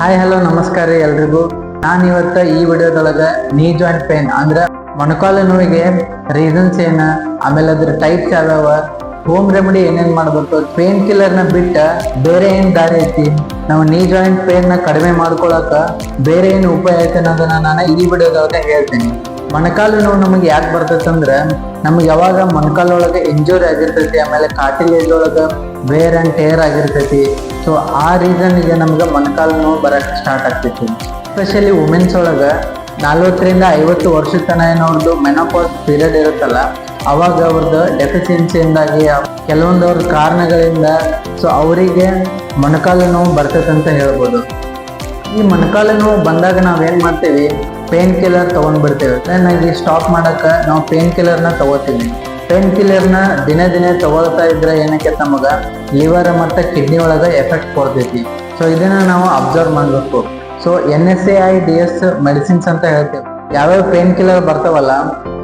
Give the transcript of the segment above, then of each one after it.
Hi hello ನಮಸ್ಕಾರ ರೀ ಎಲ್ರಿಗೂ. ನಾನು ಇವತ್ತ ಈ ವಿಡಿಯೋದೊಳಗೆ ನೀ ಜಾಯಿಂಟ್ ಪೇನ್ ಅಂದ್ರೆ ಮೊಣಕಾಲು ನೋವಿಗೆ ರೀಸನ್ಸ್ ಏನ, ಆಮೇಲೆ ಅದ್ರ ಟೈಪ್ಸ್ ಯಾವ್ಯಾವ ಹೋಮ್ ರೆಮಿಡಿ ಏನೇನ್ ಮಾಡಬೇಕು ಪೇನ್ ಕಿಲ್ಲರ್ನ ಬಿಟ್ಟ ಬೇರೆ ಏನ್ ದಾರಿ ಐತಿ? ನಾವು ನೀ ಜಾಯಿಂಟ್ ಪೇನ್ನ ಕಡಿಮೆ ಮಾಡ್ಕೊಳಕ ಬೇರೆ ಏನು ಉಪಾಯ ಐತೆ ಅನ್ನೋದನ್ನ ನಾನು ಈ ವಿಡಿಯೋದೊಳಗೆ ಹೇಳ್ತೀನಿ. ಮೊಣಕಾಲು ನೋವು ನಮಗೆ ಯಾಕೆ ಬರ್ತೈತೆ ಅಂದ್ರೆ ನಮ್ಗೆ ಯಾವಾಗ ಮೊಣಕಾಲೊಳಗೆ ಇಂಜೂರಿ ಆಗಿರ್ತೈತಿ, ಆಮೇಲೆ ಕಾಟಿಲೇಜ್ ಒಳಗ ವೇರ್ ಆ್ಯಂಡ್ ಟೇರ್ ಆಗಿರ್ತೈತಿ. ಸೊ ಆ ರೀಸನ್ಗೆ ನಮ್ಗೆ ಮೊಣಕಾಲು ನೋವು ಬರೋಕ್ಕೆ ಸ್ಟಾರ್ಟ್ ಆಗ್ತೈತಿ. ಸ್ಪೆಷಲಿ ವುಮೆನ್ಸ್ ಒಳಗ ನಲ್ವತ್ತರಿಂದ ಐವತ್ತು ವರ್ಷದ ತನ ಏನವ್ರದ್ದು ಮೆನೋಪಾಸ್ ಪೀರಿಯಡ್ ಇರುತ್ತಲ್ಲ, ಅವಾಗ ಅವ್ರದ್ದು ಡೆಫಿಷಿಯನ್ಸಿಯಿಂದಾಗಿ ಕೆಲವೊಂದವ್ರ ಕಾರಣಗಳಿಂದ ಸೊ, ಅವರಿಗೆ ಮೊಣಕಾಲು ನೋವು ಬರ್ತೈತೆ ಅಂತ ಹೇಳ್ಬೋದು. ಈ ಮೊಣಕಾಲು ನೋವು ಬಂದಾಗ ನಾವೇನ್ ಮಾಡ್ತೀವಿ ಪೇನ್ ಕಿಲ್ಲರ್ ತೊಗೊಂಡ್ಬಿಡ್ತೀವಿ. ಚೆನ್ನಾಗಿ ಸ್ಟಾಪ್ ಮಾಡೋಕ್ಕೆ ನಾವು ಪೇನ್ ಕಿಲ್ಲರ್ನ ತಗೋತೀವಿ. ಪೇನ್ ಕಿಲ್ಲರ್ನ ದಿನೇ ದಿನೇ ತಗೊಳ್ತಾ ಇದ್ರೆ ಏನಕ್ಕೆ ನಮಗ ಲಿವರ್ ಮತ್ತು ಕಿಡ್ನಿ ಒಳಗೆ ಎಫೆಕ್ಟ್ ಕೊಡ್ತೈತಿ. ಸೊ ಇದನ್ನ ನಾವು ಅಬ್ಸರ್ವ್ ಮಾಡಬೇಕು. So N S A I, D S medicines ಅಂತ ಹೇಳ್ತೇವೆ. ಯಾವ್ಯಾವ ಪೇನ್ ಕಿಲ್ಲರ್ ಬರ್ತಾವಲ್ಲ,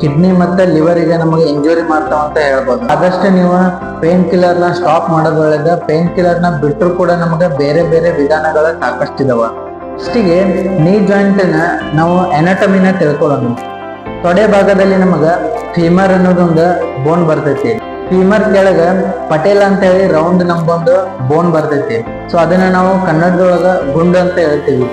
ಕಿಡ್ನಿ ಮತ್ತು ಲಿವರಿಗೆ ನಮಗೆ ಇಂಜುರಿ ಮಾಡ್ತಾವ ಅಂತ ಹೇಳ್ಬೋದು. ಆದಷ್ಟು ನೀವು ಪೇನ್ ಕಿಲ್ಲರ್ನ ಸ್ಟಾಪ್ ಮಾಡೋದು ಒಳ್ಳೇದ. ಪೇನ್ ಕಿಲ್ಲರ್ನ ಬಿಟ್ಟರು ಕೂಡ ನಮಗೆ ಬೇರೆ ಬೇರೆ ವಿಧಾನಗಳ ಸಾಕಷ್ಟಿದಾವ. ಫಸ್ಟಿಗೆ ನೀ ಜಾಯಿಂಟನ್ನು ನಾವು ಎನಟಮಿನ ತಿಳ್ಕೊಳ್ಳೋಣ. ತೊಡೆ ಭಾಗದಲ್ಲಿ ನಮಗ ಫೀಮರ್ ಅನ್ನೋದೊಂದು ಬೋನ್ ಬರ್ತೈತಿ. ಫೀಮರ್ ಕೆಳಗ ಪಟೇಲ್ ಅಂತ ಹೇಳಿ ರೌಂಡ್ ನಮ್ಗೊಂದು ಬೋನ್ ಬರ್ತೈತಿ. ಸೊ ಅದನ್ನ ನಾವು ಕನ್ನಡದೊಳಗ ಗುಂಡು ಅಂತ ಹೇಳ್ತೀವಿ.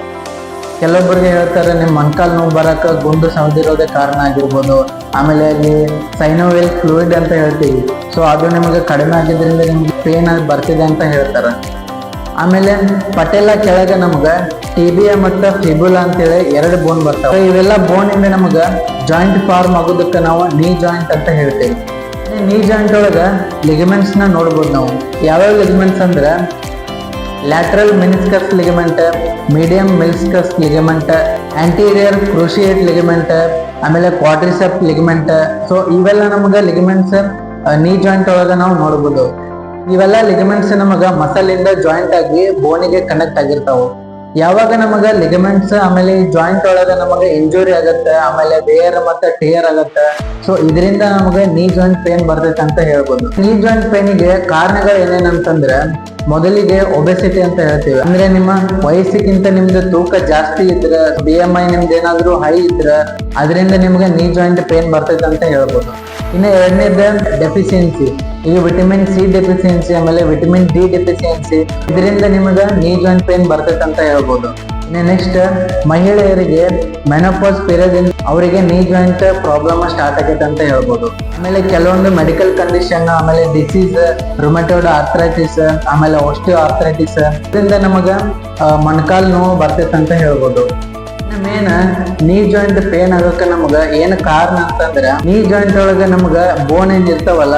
ಕೆಲವೊಬ್ಬರಿಗೆ ಹೇಳ್ತಾರೆ ನಿಮ್ಮ ಮಣ್ಕಾಲು ನೋವು ಬರಕ್ಕೆ ಗುಂಡು ಸವದಿರೋದೇ ಕಾರಣ ಆಗಿರ್ಬೋದು. ಆಮೇಲೆ ಅಲ್ಲಿ ಸೈನೋವೆಲ್ ಫ್ಲೂಯಿಡ್ ಅಂತ ಹೇಳ್ತೀವಿ. ಸೊ ಅದು ನಿಮಗೆ ಕಡಿಮೆ ಆಗಿದ್ರಿಂದ ನಿಮ್ಗೆ ಪೇನ್ ಬರ್ತಿದೆ ಅಂತ ಹೇಳ್ತಾರೆ. ಆಮೇಲೆ ಪಟೇಲ ಕೆಳಗೆ ನಮ್ಗ ಟಿಬಿಯ ಮತ್ತು ಫಿಬುಲಾ ಅಂತೇಳಿ ಎರಡು ಬೋನ್ ಬರ್ತವೆ. ಇವೆಲ್ಲ ಬೋನ್ ಇಂದ ನಮಗ ಜಾಯಿಂಟ್ ಫಾರ್ಮ್ ಆಗೋದಕ್ಕೆ ನಾವು ನೀ ಜಾಯಿಂಟ್ ಅಂತ ಹೇಳ್ತೇವೆ. ನೀ ಜಾಯಿಂಟ್ ಒಳಗ ಲಿಗಮೆಂಟ್ಸ್ನ ನೋಡ್ಬೋದು ನಾವು. ಯಾವ್ಯಾವ ಲಿಗಮೆಂಟ್ಸ್ ಅಂದ್ರೆ lateral meniscus ligament medium meniscus ligament anterior cruciate ligament ಆಮೇಲೆ ಕ್ವಾಡ್ರಿಸೆಪ್ ಲಿಗಮೆಂಟ್ ಸೊ ಇವೆಲ್ಲ ನಮಗ ಲಿಗಮೆಂಟ್ಸ್ ನೀ ಜಾಯಿಂಟ್ ಒಳಗ ನಾವು ನೋಡ್ಬೋದು. ಇವೆಲ್ಲ ಲಿಗಮೆಂಟ್ಸ್ ನಮಗ ಮಸಲ್ ಇಂದ ಜಾಯಿಂಟ್ ಆಗಿ ಬೋನಿಗೆ ಕನೆಕ್ಟ್ ಆಗಿರ್ತಾವ. ಯಾವಾಗ ನಮಗ ಲಿಗಮೆಂಟ್ಸ್ ಆಮೇಲೆ ಜಾಯಿಂಟ್ ಒಳಗ ನಮಗೆ ಇಂಜುರಿ ಆಗತ್ತೆ, ಆಮೇಲೆ ಬೇರ್ ಮತ್ತೆ ಟೇರ್ ಆಗತ್ತೆ ಸೊ ಇದರಿಂದ ನಮಗೆ ನೀ ಜಾಯಿಂಟ್ ಪೇನ್ ಬರ್ತೈತೆ ಅಂತ ಹೇಳ್ಬೋದು. ನೀ ಜಾಯಿಂಟ್ ಪೇನಿಗೆ ಕಾರಣಗಳು ಏನೇನಂತಂದ್ರೆ ಮೊದಲಿಗೆ ಒಬೆಸಿಟಿ ಅಂತ ಹೇಳ್ತೀವಿ. ಅಂದ್ರೆ ನಿಮ್ಮ ವಯಸ್ಸಿಗಿಂತ ನಿಮ್ದು ತೂಕ ಜಾಸ್ತಿ ಇದ್ರೆ ಬಿ ಎಂ ಐ ನಿಮ್ದು ಏನಾದ್ರು ಹೈ ಇದ್ರೆ, ಅದರಿಂದ ನಿಮ್ಗೆ ನೀ ಜಾಯಿಂಟ್ ಪೇನ್ ಬರ್ತೈತೆ ಅಂತ ಹೇಳ್ಬೋದು. ಇನ್ನು ಎರಡನೇದ ಡೆಫಿಷಿಯನ್ಸಿ ಈಗ ವಿಟಮಿನ್ ಸಿ ಡೆಫಿಸಿಯನ್ಸಿ ಆಮೇಲೆ ವಿಟಮಿನ್ ಡಿ ಡೆಫಿಸಿಯನ್ಸಿ ಇದರಿಂದ ನಿಮಗೆ ನೀ ಜಾಯಿಂಟ್ ಪೇನ್ ಬರ್ತೈತೆ ಅಂತ ಹೇಳ್ಬೋದು. ನೆಕ್ಸ್ಟ್ ಮಹಿಳೆಯರಿಗೆ ಮೆನೋಪಾಸ್ ಪೀರಿಯಡ್ ಅವರಿಗೆ ನೀ ಜಾಯಿಂಟ್ ಪ್ರಾಬ್ಲಮ್ ಸ್ಟಾರ್ಟ್ ಆಗೈತೆ ಅಂತ ಹೇಳ್ಬೋದು. ಆಮೇಲೆ ಕೆಲವೊಂದು ಮೆಡಿಕಲ್ ಕಂಡೀಷನ್ ಆಮೇಲೆ ಡಿಸೀಸ್ ರೊಮೆಟೋಡ್ ಆರ್ಥ್ರೈಟಿಸ್ ಆಮೇಲೆ ಆರ್ಥ್ರೈಟಿಸ್ ಇದರಿಂದ ನಮಗ ಮೊಣಕಾಲ್ ನೋವು ಬರ್ತೈತೆ ಅಂತ ಹೇಳ್ಬೋದು. ಮೇನ್ ನೀ ಜಾಯಿಂಟ್ ಪೇನ್ ಆಗಕ್ಕೆ ನಮಗ ಏನ್ ಕಾರಣ ಅಂತಂದ್ರ ನೀ ಜಾಯಿಂಟ್ ಒಳಗ ನಮಗ ಬೋನ್ ಏನ್ ಇರ್ತಾವಲ್ಲ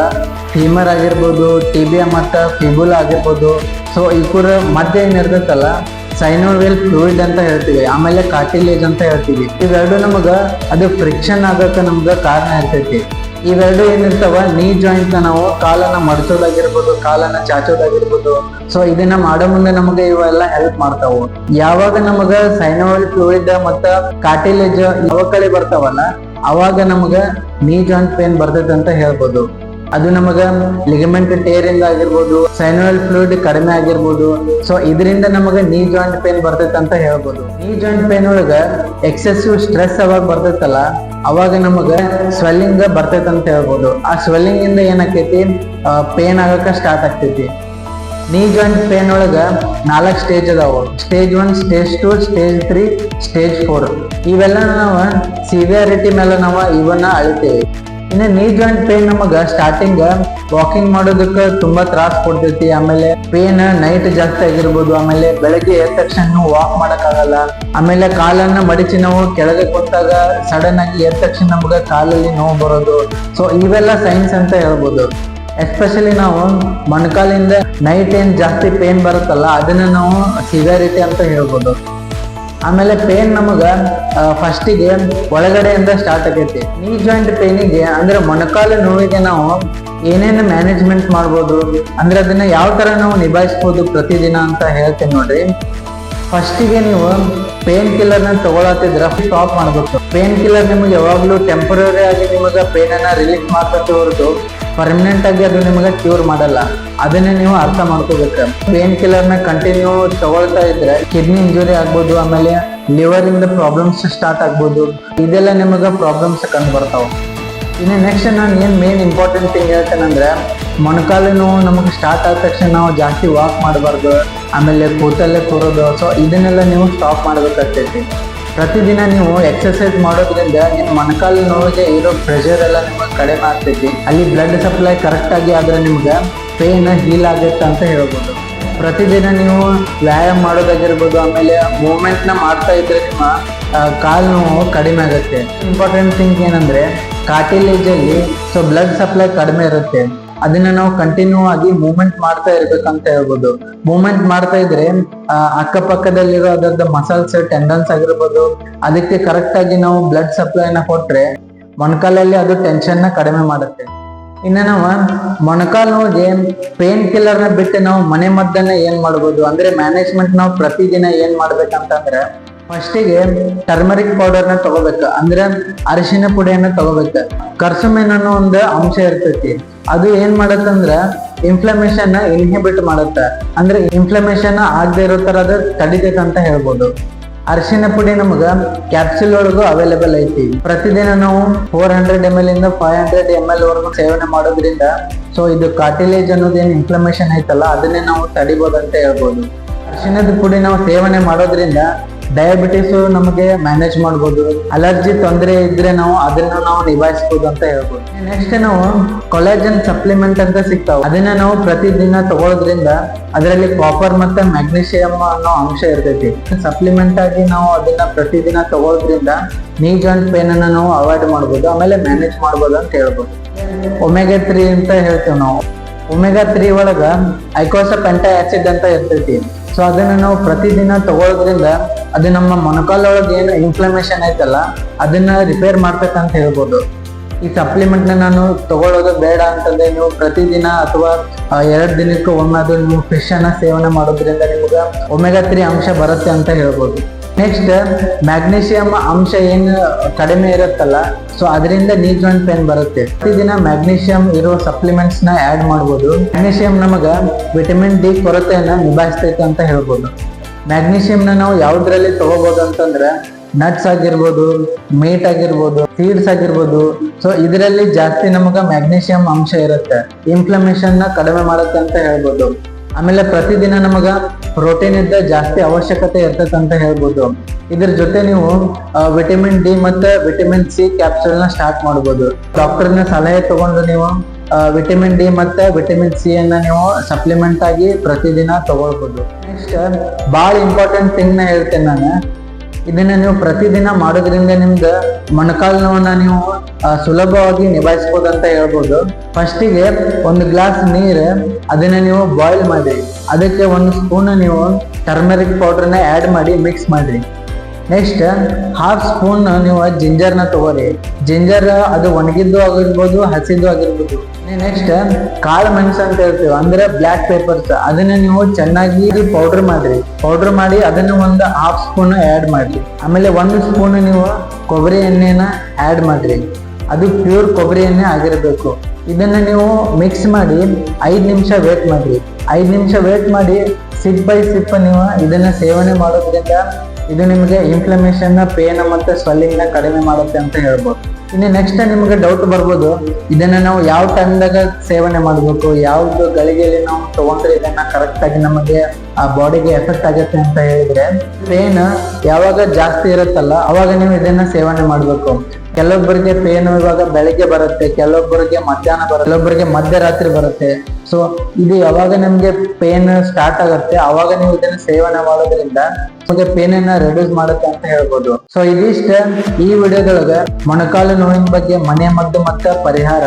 ಫೀಮರ್ ಆಗಿರ್ಬೋದು ಟಿಬಿಯಾ ಮತ್ತ ಫಿಬುಲ್ ಆಗಿರ್ಬೋದು. ಸೊ ಇವ್ರ ಮಧ್ಯೆ ಏನ್ ಇರ್ತೈತಲ್ಲ ಸೈನೋವೆಲ್ ಫ್ಲೂಯಿಡ್ ಅಂತ ಹೇಳ್ತೀವಿ, ಆಮೇಲೆ ಕಾರ್ಟಿಲೇಜ್ ಅಂತ ಹೇಳ್ತೀವಿ. ಇವೆರಡು ನಮಗ ಅದು ಫ್ರಿಕ್ಷನ್ ಆಗಕ್ಕೆ ನಮ್ಗ ಕಾರಣ ಇರ್ತೈತಿ. ಇವೆರಡು ಏನಿರ್ತಾವ? ನೀ ಜಾಯಿಂಟ್ ನಾವು ಕಾಲನ್ನ ಮಡಚೋದಾಗಿರ್ಬೋದು, ಕಾಲನ್ನ ಚಾಚೋದಾಗಿರ್ಬೋದು. ಸೊ ಇದನ್ನ ಮಾಡೋ ಮುಂದೆ ನಮಗೆ ಇವೆಲ್ಲ ಹೆಲ್ಪ್ ಮಾಡ್ತಾವು. ಯಾವಾಗ ನಮಗ ಸೈನೋಲ್ ಫ್ಲೂಯಿಡ್ ಮತ್ತ ಕಾಟಿಲೇಜ್ ಅವಕಳಿ ಬರ್ತಾವಲ್ಲ, ಅವಾಗ ನಮಗ ನೀ ಜಾಯಿಂಟ್ ಪೇನ್ ಬರ್ತೈತೆ ಅಂತ ಹೇಳ್ಬೋದು. ಅದು ನಮಗ ಲಿಗಮೆಂಟ್ ಟೇರಿಂಗ್ ಆಗಿರ್ಬೋದು ಸೈನೋಯಲ್ ಫ್ಲೂಯಿಡ್ ಕಡಿಮೆ ಆಗಿರ್ಬೋದು. ಸೊ ಇದರಿಂದ ನಮಗ ನೀ ಜಾಯಿಂಟ್ ಪೇನ್ ಬರ್ತೈತೆ ಅಂತ ಹೇಳ್ಬೋದು. ನೀ ಜಾಯಿಂಟ್ ಪೇನ್ ಒಳಗ ಎಕ್ಸೆಸಿವ್ ಸ್ಟ್ರೆಸ್ ಅವಾಗ ಬರ್ತೈತಲ್ಲ ಅವಾಗ ನಮಗೆ ಸ್ವೆಲ್ಲಿಂಗ್ ಬರ್ತೈತೆ ಅಂತ ಹೇಳ್ಬೋದು. ಆ ಸ್ವೆಲ್ಲಿಂಗ್ ಇಂದ ಏನಾಕೈತಿ ಪೇನ್ ಆಗಕ್ಕೆ ಸ್ಟಾರ್ಟ್ ಆಗ್ತೈತಿ. ನೀ ಜಾಯಿಂಟ್ ಪೇನ್ ಒಳಗೆ ನಾಲ್ಕು ಸ್ಟೇಜ್ ಅದಾವು. Stage one stage two stage three stage four ಇವೆಲ್ಲ ನಾವು ಸಿವಿಯಾರಿಟಿ ಮೇಲೆ ನಾವು ಇವನ್ನ ಅಳಿತೀವಿ. ಇನ್ನು ನೀ ಜಾಯಿಂಟ್ ಪೇನ್ ನಮಗೆ ಸ್ಟಾರ್ಟಿಂಗ್ ವಾಕಿಂಗ್ ಮಾಡೋದಕ್ಕೆ ತುಂಬಾ ತ್ರಾಸ ಕೊಡ್ತೈತಿ. ಆಮೇಲೆ ಪೇನ್ ನೈಟ್ ಜಾಸ್ತಿ ಆಗಿರ್ಬೋದು. ಆಮೇಲೆ ಬೆಳಗ್ಗೆ ಎದ್ದ ತಕ್ಷಣ ವಾಕ್ ಮಾಡೋಕ್ಕಾಗಲ್ಲ. ಆಮೇಲೆ ಕಾಲನ್ನ ಮಡಿಚಿ ನಾವು ಕೆಳಗೆ ಕೊಟ್ಟಾಗ ಸಡನ್ ಆಗಿ ಎದ್ದ ತಕ್ಷಣ ನಮಗ ಕಾಲಲ್ಲಿ ನೋವು ಬರೋದು. ಸೊ ಇವೆಲ್ಲ ಸೈನ್ಸ್ ಅಂತ ಹೇಳ್ಬೋದು. ಎಸ್ಪೆಷಲಿ ನಾವು ಮೊಣಕಾಲಿಂದ ನೈಟ್ ಏನ್ ಜಾಸ್ತಿ ಪೇನ್ ಬರುತ್ತಲ್ಲ, ಅದನ್ನ ನಾವು ಸಿವಿಯಾರಿಟಿ ಅಂತ ಹೇಳ್ಬೋದು. ಆಮೇಲೆ ಪೇನ್ ನಮಗ ಫಸ್ಟಿಗೆ ಒಳಗಡೆಯಿಂದ ಸ್ಟಾರ್ಟ್ ಆಗೈತಿ. ನೀ ಜಾಯಿಂಟ್ ಪೇನಿಗೆ ಅಂದ್ರೆ ಮೊಣಕಾಲು ನೋವಿಗೆ ನಾವು ಏನೇನು ಮ್ಯಾನೇಜ್ಮೆಂಟ್ ಮಾಡ್ಬೋದು, ಅಂದ್ರೆ ಅದನ್ನ ಯಾವ ತರ ನಾವು ನಿಭಾಯಿಸ್ಬೋದು ಪ್ರತಿದಿನ ಅಂತ ಹೇಳ್ತೀನಿ ನೋಡ್ರಿ. ಫಸ್ಟಿಗೆ ನೀವು ಪೇನ್ ಕಿಲ್ಲರ್ನ ತಗೊಳತ್ತಿದ್ರ ಸ್ಟಾಪ್ ಮಾಡ್ಬೇಕು. ಪೇನ್ ಕಿಲ್ಲರ್ ನಿಮಗೆ ಯಾವಾಗ್ಲೂ ಟೆಂಪರರಿ ಆಗಿ ನಿಮಗೆ ಪೇನ್ ಅನ್ನ ರಿಲೀಫ್ ಮಾಡ್ತೈತೆ ಹೊರತು ಪರ್ಮನೆಂಟ್ ಆಗಿ ಅದು ನಿಮಗೆ ಕ್ಯೂರ್ ಮಾಡಲ್ಲ. ಅದನ್ನೇ ನೀವು ಅರ್ಥ ಮಾಡ್ಕೋಬೇಕು. ಪೇನ್ ಕಿಲ್ಲರ್ನ ಕಂಟಿನ್ಯೂ ತಗೊಳ್ತಾ ಇದ್ರೆ ಕಿಡ್ನಿ ಇಂಜುರಿ ಆಗ್ಬೋದು, ಆಮೇಲೆ ಲಿವರ್ ಇಂದ ಪ್ರಾಬ್ಲಮ್ಸ್ ಸ್ಟಾರ್ಟ್ ಆಗ್ಬೋದು. ಇದೆಲ್ಲ ನಿಮಗೆ ಪ್ರಾಬ್ಲಮ್ಸ್ ಕಂಡು ಬರ್ತಾವೆ. ಇನ್ನು ನೆಕ್ಸ್ಟ್ ನಾನು ಏನು ಮೇನ್ ಇಂಪಾರ್ಟೆಂಟ್ ಥಿಂಗ್ ಹೇಳ್ತೇನೆಂದ್ರೆ ಮೊಣಕಾಲು ನೋವು ನಮಗೆ ಸ್ಟಾರ್ಟ್ ಆದ ತಕ್ಷಣ ನಾವು ಜಾಸ್ತಿ ವಾಕ್ ಮಾಡಬಾರ್ದು. ಆಮೇಲೆ ಕೂತಲ್ಲೇ ಕೂರೋದು. ಸೊ ಇದನ್ನೆಲ್ಲ ನೀವು ಸ್ಟಾಪ್ ಮಾಡಬೇಕಾಗ್ತೈತಿ. ಪ್ರತಿದಿನ ನೀವು ಎಕ್ಸಸೈಸ್ ಮಾಡೋದ್ರಿಂದ ನಿಮ್ಮ ಮೊಣಕಾಲು ನೋವಿಗೆ ಇರೋ ಪ್ರೆಷರ್ ಎಲ್ಲ ನಿಮಗೆ ಕಡಿಮೆ ಆಗ್ತೈತಿ. ಅಲ್ಲಿ ಬ್ಲಡ್ ಸಪ್ಲೈ ಕರೆಕ್ಟಾಗಿ ಆದ್ರೆ ನಿಮ್ಗೆ ಪೇನ್ ಹೀಲ್ ಆಗುತ್ತೆ ಅಂತ ಹೇಳ್ಬೋದು. ಪ್ರತಿದಿನ ನೀವು ವ್ಯಾಯಾಮ ಮಾಡೋದಾಗಿರ್ಬೋದು, ಆಮೇಲೆ ಮೂವ್ಮೆಂಟ್ನ ಮಾಡ್ತಾ ಇದ್ರೆ ನಿಮ್ಮ ಕಾಲು ನೋವು ಕಡಿಮೆ ಆಗುತ್ತೆ. ಇಂಪಾರ್ಟೆಂಟ್ ಥಿಂಗ್ ಏನಂದ್ರೆ ಕಾಟಿಲೇಜ್ ಅಲ್ಲಿ ಸೊ ಬ್ಲಡ್ ಸಪ್ಲೈ ಕಡಿಮೆ ಇರುತ್ತೆ. ಅದನ್ನ ನಾವು ಕಂಟಿನ್ಯೂ ಆಗಿ ಮೂವ್ಮೆಂಟ್ ಮಾಡ್ತಾ ಇರ್ಬೇಕಂತ ಹೇಳ್ಬೋದು. ಮೂವ್ಮೆಂಟ್ ಮಾಡ್ತಾ ಇದ್ರೆ ಅಕ್ಕಪಕ್ಕದಲ್ಲಿರೋ ಅದರದ ಮಸಲ್ಸ್ ಟೆಂಡನ್ಸ್ ಆಗಿರ್ಬೋದು, ಅದಕ್ಕೆ ಕರೆಕ್ಟ್ ಆಗಿ ನಾವು ಬ್ಲಡ್ ಸಪ್ಲೈನ ಕೊಟ್ರೆ ಮೊಣಕಾಲಲ್ಲಿ ಅದು ಟೆನ್ಷನ್ನ ಕಡಿಮೆ ಮಾಡುತ್ತೆ. ಇನ್ನು ನಾವು ಮೊಣಕಾಲು ನೋವಿಗೆ ಪೇನ್ ಕಿಲ್ಲರ್ನ ಬಿಟ್ಟು ನಾವು ಮನೆ ಮದ್ದನ್ನ ಏನ್ ಮಾಡ್ಬೋದು? ಅಂದ್ರೆ ಮ್ಯಾನೇಜ್ಮೆಂಟ್ ನಾವು ಪ್ರತಿದಿನ ಏನ್ ಮಾಡ್ಬೇಕಂತಂದ್ರೆ ಫಸ್ಟಿಗೆ ಟರ್ಮರಿಕ್ ಪೌಡರ್ನ ತಗೋಬೇಕು. ಅಂದ್ರೆ ಅರಿಶಿನ ಪುಡಿಯನ್ನ ತಗೋಬೇಕು. ಕರ್ಸುಮೆನ್ ಅನ್ನೋ ಒಂದು ಅಂಶ ಇರ್ತೈತಿ. ಅದು ಏನ್ ಮಾಡತ್ತಂದ್ರ ಇನ್ಫ್ಲಮೇಷನ್ ಇನ್ಹಿಬಿಟ್ ಮಾಡುತ್ತೆ. ಅಂದ್ರೆ ಇನ್ಫ್ಲಮೇಷನ್ ಆಗದೆ ಇರೋ ತರ ಅದು ತಡಿತೈತೆ ಅಂತ ಹೇಳ್ಬೋದು. ಅರಿಶಿನ ಪುಡಿ ನಮಗ ಕ್ಯಾಪ್ಸುಲ್ ಒಳಗೂ ಅವೈಲೇಬಲ್ ಐತಿ. ಪ್ರತಿದಿನ ನಾವು ಫೋರ್ ಹಂಡ್ರೆಡ್ ಎಂ ಎಲ್ ಇಂದ ಫೈವ್ ಹಂಡ್ರೆಡ್ ಎಂ ಎಲ್ ವರೆಗೂ ಸೇವನೆ ಮಾಡೋದ್ರಿಂದ ಸೊ ಇದು ಅನ್ನೋದು ಏನು ಇನ್ಫ್ಲಮೇಷನ್ ಐತಲ್ಲ, ಅದನ್ನೇ ನಾವು ತಡಿಬೋದಂತ ಹೇಳ್ಬೋದು. ಅರಿಶಿನದ ಪುಡಿ ನಾವು ಸೇವನೆ ಮಾಡೋದ್ರಿಂದ ಡಯಾಬಿಟಿಸ್ ನಮಗೆ ಮ್ಯಾನೇಜ್ ಮಾಡ್ಬೋದು. ಅಲರ್ಜಿ ತೊಂದರೆ ಇದ್ರೆ ನಾವು ಅದನ್ನ ನಾವು ನಿಭಾಯಿಸ್ಬೋದು ಅಂತ ಹೇಳ್ಬೋದು. ನೆಕ್ಸ್ಟ್ ನಾವು ಕೊಲಾಜನ್ ಸಪ್ಲಿಮೆಂಟ್ ಅಂತ ಸಿಗ್ತಾವ. ಅದನ್ನ ನಾವು ಪ್ರತಿದಿನ ತಗೊಳ್ಳೋದ್ರಿಂದ ಅದರಲ್ಲಿ ಕಾಪರ್ ಮತ್ತೆ ಮ್ಯಾಗ್ನೀಷಿಯಂ ಅನ್ನೋ ಅಂಶ ಇರ್ತೈತಿ. ಸಪ್ಲಿಮೆಂಟ್ ಆಗಿ ನಾವು ಅದನ್ನ ಪ್ರತಿದಿನ ತಗೊಳ್ಳೋದ್ರಿಂದ ನೀ ಜಾಯಿಂಟ್ ಪೇನ್ ಅನ್ನ ನಾವು ಅವಾಯ್ಡ್ ಮಾಡ್ಬೋದು, ಆಮೇಲೆ ಮ್ಯಾನೇಜ್ ಮಾಡ್ಬೋದು ಅಂತ ಹೇಳ್ಬೋದು. ಒಮೆಗಾ ತ್ರೀ ಅಂತ ಹೇಳ್ತೇವೆ ನಾವು. ಒಮೆಗಾ ತ್ರೀ ಒಳಗ ಐಕೋಸ ಪೆಂಟಾ ಆಸಿಡ್ ಅಂತ ಇರ್ತೈತಿ. ಸೊ ಅದನ್ನ ನಾವು ಪ್ರತಿದಿನ ತಗೊಳ್ಳೋದ್ರಿಂದ ಅದು ನಮ್ಮ ಮೊಣಕಾಲೊಳಗೆ ಏನು ಇನ್ಫ್ಲಮೇಷನ್ ಐತಲ್ಲ, ಅದನ್ನ ರಿಪೇರ್ ಮಾಡ್ಬೇಕಂತ ಹೇಳ್ಬೋದು. ಈ ಸಪ್ಲಿಮೆಂಟ್ನ ನಾನು ತಗೊಳ್ಳೋದು ಬೇಡ ಅಂತಂದ್ರೆ ನೀವು ಪ್ರತಿದಿನ ಅಥವಾ ಎರಡು ದಿನಕ್ಕೆ ಒಮ್ಮೆ ಅದು ನೀವು ಫಿಶ್ ಅನ್ನ ಸೇವನೆ ಮಾಡೋದ್ರಿಂದ ನಿಮ್ಗೆ ಒಮೆಗಾ ತ್ರೀ ಅಂಶ ಬರುತ್ತೆ ಅಂತ ಹೇಳ್ಬೋದು. ನೆಕ್ಸ್ಟ್ ಮ್ಯಾಗ್ನೀಷಿಯಂ ಅಂಶ ಏನು ಕಡಿಮೆ ಇರುತ್ತಲ್ಲ ಸೊ ಅದರಿಂದ ನೀ ಜಾಯಿಂಟ್ ಪೇನ್ ಬರುತ್ತೆ. ಪ್ರತಿದಿನ ಮ್ಯಾಗ್ನೀಷಿಯಂ ಇರೋ ಸಪ್ಲಿಮೆಂಟ್ಸ್ನ ಆಡ್ ಮಾಡ್ಬೋದು. ಮ್ಯಾಗ್ನೀಷಿಯಂ ನಮಗ ವಿಟಮಿನ್ ಡಿ ಕೊರತೆಯನ್ನ ನಿಭಾಯಿಸ್ತೈತೆ ಅಂತ ಹೇಳ್ಬೋದು. ಮ್ಯಾಗ್ನೀಷಿಯಂನ ನಾವು ಯಾವ್ದ್ರಲ್ಲಿ ತಗೋಬಹುದು ಅಂತಂದ್ರೆ ನಟ್ಸ್ ಆಗಿರ್ಬೋದು ಮೀಟ್ ಆಗಿರ್ಬೋದು ಸೀಡ್ಸ್ ಆಗಿರ್ಬೋದು. ಸೊ ಇದರಲ್ಲಿ ಜಾಸ್ತಿ ನಮಗ ಮ್ಯಾಗ್ನೀಷಿಯಂ ಅಂಶ ಇರುತ್ತೆ. ಇನ್ಫ್ಲಮೇಷನ್ನ ಕಡಿಮೆ ಮಾಡುತ್ತೆ ಅಂತ ಹೇಳ್ಬೋದು. ಆಮೇಲೆ ಪ್ರತಿದಿನ ನಮಗ ಪ್ರೋಟೀನ್ ಇದ್ದ ಜಾಸ್ತಿ ಅವಶ್ಯಕತೆ ಇರ್ತೈತೆ ಅಂತ ಹೇಳ್ಬೋದು. ಇದ್ರ ಜೊತೆ ನೀವು ವಿಟಮಿನ್ ಡಿ ಮತ್ತೆ ವಿಟಮಿನ್ ಸಿ ಕ್ಯಾಪ್ಸೂಲ್ ಸ್ಟಾರ್ಟ್ ಮಾಡ್ಬೋದು. ಡಾಕ್ಟರ್ನ ಸಲಹೆ ತಗೊಂಡು ನೀವು ವಿಟಮಿನ್ ಡಿ ಮತ್ತೆ ವಿಟಮಿನ್ ಸಿ ಅನ್ನ ನೀವು ಸಪ್ಲಿಮೆಂಟ್ ಆಗಿ ಪ್ರತಿದಿನ ತಗೊಳ್ಬೋದು. ನೆಕ್ಸ್ಟ್ ಭಾಳ ಇಂಪಾರ್ಟೆಂಟ್ ಥಿಂಗ್ನ ಹೇಳ್ತೇನೆ ನಾನು. ಇದನ್ನ ನೀವು ಪ್ರತಿದಿನ ಮಾಡೋದ್ರಿಂದ ನಿಮ್ದು ಮೊಣಕಾಲು ನೋವನ್ನ ನೀವು ಸುಲಭವಾಗಿ ನಿಭಾಯಿಸ್ಬೋದು ಅಂತ ಹೇಳ್ಬೋದು ಫಸ್ಟಿಗೆ ಒಂದು ಗ್ಲಾಸ್ ನೀರು, ಅದನ್ನ ನೀವು ಬಾಯ್ಲ್ ಮಾಡಿ. ಅದಕ್ಕೆ ಒಂದು ಸ್ಪೂನ್ ನೀವು ಟರ್ಮರಿಕ್ ಪೌಡ್ರನ್ನ ಆ್ಯಡ್ ಮಾಡಿ ಮಿಕ್ಸ್ ಮಾಡಿ. ನೆಕ್ಸ್ಟ್ ಹಾಫ್ ಸ್ಪೂನ್ ನೀವು ಜಿಂಜರ್ನ ತಗೋರಿ. ಜಿಂಜರ್ ಅದು ಒಣಗಿದ್ದು ಆಗಿರ್ಬೋದು, ಹಸಿದ್ದು ಆಗಿರ್ಬೋದು. ನೆಕ್ಸ್ಟ್ ಕಾಳು ಮೆಣಸು ಅಂತ ಹೇಳ್ತೀವಿ, ಅಂದ್ರೆ ಬ್ಲ್ಯಾಕ್ ಪೇಪರ್ಸ್ ಅದನ್ನ ನೀವು ಚೆನ್ನಾಗಿ ಪೌಡರ್ ಮಾಡ್ರಿ ಪೌಡರ್ ಮಾಡಿ ಅದನ್ನ ಒಂದು ಹಾಫ್ ಸ್ಪೂನ್ ಆ್ಯಡ್ ಮಾಡಿ. ಆಮೇಲೆ ಒಂದು ಸ್ಪೂನ್ ನೀವು ಕೊಬ್ಬರಿ ಎಣ್ಣೆನ ಆ್ಯಡ್ ಮಾಡ್ರಿ ಅದು ಪ್ಯೂರ್ ಕೊಬ್ಬರಿ ಆಗಿರಬೇಕು. ಇದನ್ನು ನೀವು ಮಿಕ್ಸ್ ಮಾಡಿ ಐದು ನಿಮಿಷ ವೇಟ್ ಮಾಡಿ ಐದು ನಿಮಿಷ ವೇಟ್ ಮಾಡಿ ಸಿಪ್ ಬೈ ಸಿಪ್ ನೀವು ಇದನ್ನು ಸೇವನೆ ಮಾಡೋದ್ರಿಂದ ಇದು ನಿಮಗೆ ಇನ್ಫ್ಲಮೇಷನ್ನ ಪೇನ್ ಮತ್ತು ಸ್ವೆಲ್ಲಿಂಗ್ನ ಕಡಿಮೆ ಮಾಡುತ್ತೆ ಅಂತ ಹೇಳ್ಬೋದು. ಇನ್ನು ನೆಕ್ಸ್ಟ್ ನಿಮಗೆ ಡೌಟ್ ಬರ್ಬೋದು, ಇದನ್ನು ನಾವು ಯಾವ ಟೈಮ್ದಾಗ ಸೇವನೆ ಮಾಡಬೇಕು, ಯಾವುದು ಗಳಿಗೆಯಲ್ಲಿ ನಾವು ತೊಗೊಂಡ್ರೆ ಇದನ್ನು ಕರೆಕ್ಟಾಗಿ ನಮಗೆ ಆ ಬಾಡಿಗೆ ಎಫೆಕ್ಟ್ ಆಗುತ್ತೆ ಅಂತ ಹೇಳಿದ್ರೆ ಪೇನ್ ಯಾವಾಗ ಜಾಸ್ತಿ ಇರುತ್ತಲ್ಲ, ಅವಾಗ ನೀವು ಇದನ್ನ ಸೇವನೆ ಮಾಡಬೇಕು. ಕೆಲವೊಬ್ಬರಿಗೆ ಪೇನ್ ಇವಾಗ ಬೆಳಿಗ್ಗೆ ಬರುತ್ತೆ, ಕೆಲವೊಬ್ಬರಿಗೆ ಮಧ್ಯಾಹ್ನ ಬರುತ್ತೆ, ಕೆಲವೊಬ್ಬರಿಗೆ ಮಧ್ಯರಾತ್ರಿ ಬರುತ್ತೆ. ಸೊ ಇದು ಯಾವಾಗ ನಿಮ್ಗೆ ಪೇನ್ ಸ್ಟಾರ್ಟ್ ಆಗುತ್ತೆ, ಅವಾಗ ನೀವು ಇದನ್ನ ಸೇವನೆ ಮಾಡೋದ್ರಿಂದ ನಿಮಗೆ ಪೇನ್ ಅನ್ನ ರೆಡ್ಯೂಸ್ ಮಾಡುತ್ತೆ ಅಂತ ಹೇಳ್ಬೋದು. ಸೊ ಇದಿಷ್ಟ ಈ ವಿಡಿಯೋದೊಳಗ ಮೊಣಕಾಲು ನೋವಿನ ಬಗ್ಗೆ ಮನೆ ಮದ್ದು ಮತ್ತ ಪರಿಹಾರ.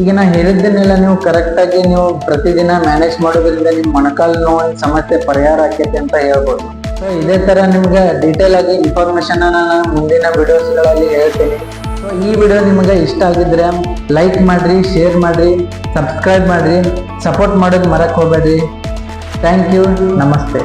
ಈಗ ನಾ ಹೇಳಿದ್ದನ್ನೆಲ್ಲ ನೀವು ಕರೆಕ್ಟ್ ಆಗಿ ನೀವು ಪ್ರತಿದಿನ ಮ್ಯಾನೇಜ್ ಮಾಡೋದ್ರಿಂದ ನಿಮ್ ಮೊಣಕಾಲು ನೋವಿನ ಸಮಸ್ಯೆ ಪರಿಹಾರ ಆಕೈತಿ ಅಂತ ಹೇಳ್ಬೋದು. ಸೊ ಇದೇ ತರ ನಿಮ್ಗೆ ಡೀಟೇಲ್ ಆಗಿ ಇನ್ಫಾರ್ಮೇಶನ್ ನಾನು ಮುಂದಿನ ವಿಡಿಯೋಸ್ಗಳಲ್ಲಿ ಹೇಳ್ತೀನಿ. ಸೊ ಈ ವಿಡಿಯೋ ನಿಮಗೆ ಇಷ್ಟ ಆಗಿದ್ರೆ ಲೈಕ್ ಮಾಡ್ರಿ ಶೇರ್ ಮಾಡ್ರಿ ಸಬ್ಸ್ಕ್ರೈಬ್ ಮಾಡ್ರಿ ಸಪೋರ್ಟ್ ಮಾಡೋದು ಮರಕ್ ಹೋಗ್ಬೇಡ್ರಿ. ಥ್ಯಾಂಕ್ ಯು ನಮಸ್ತೆ.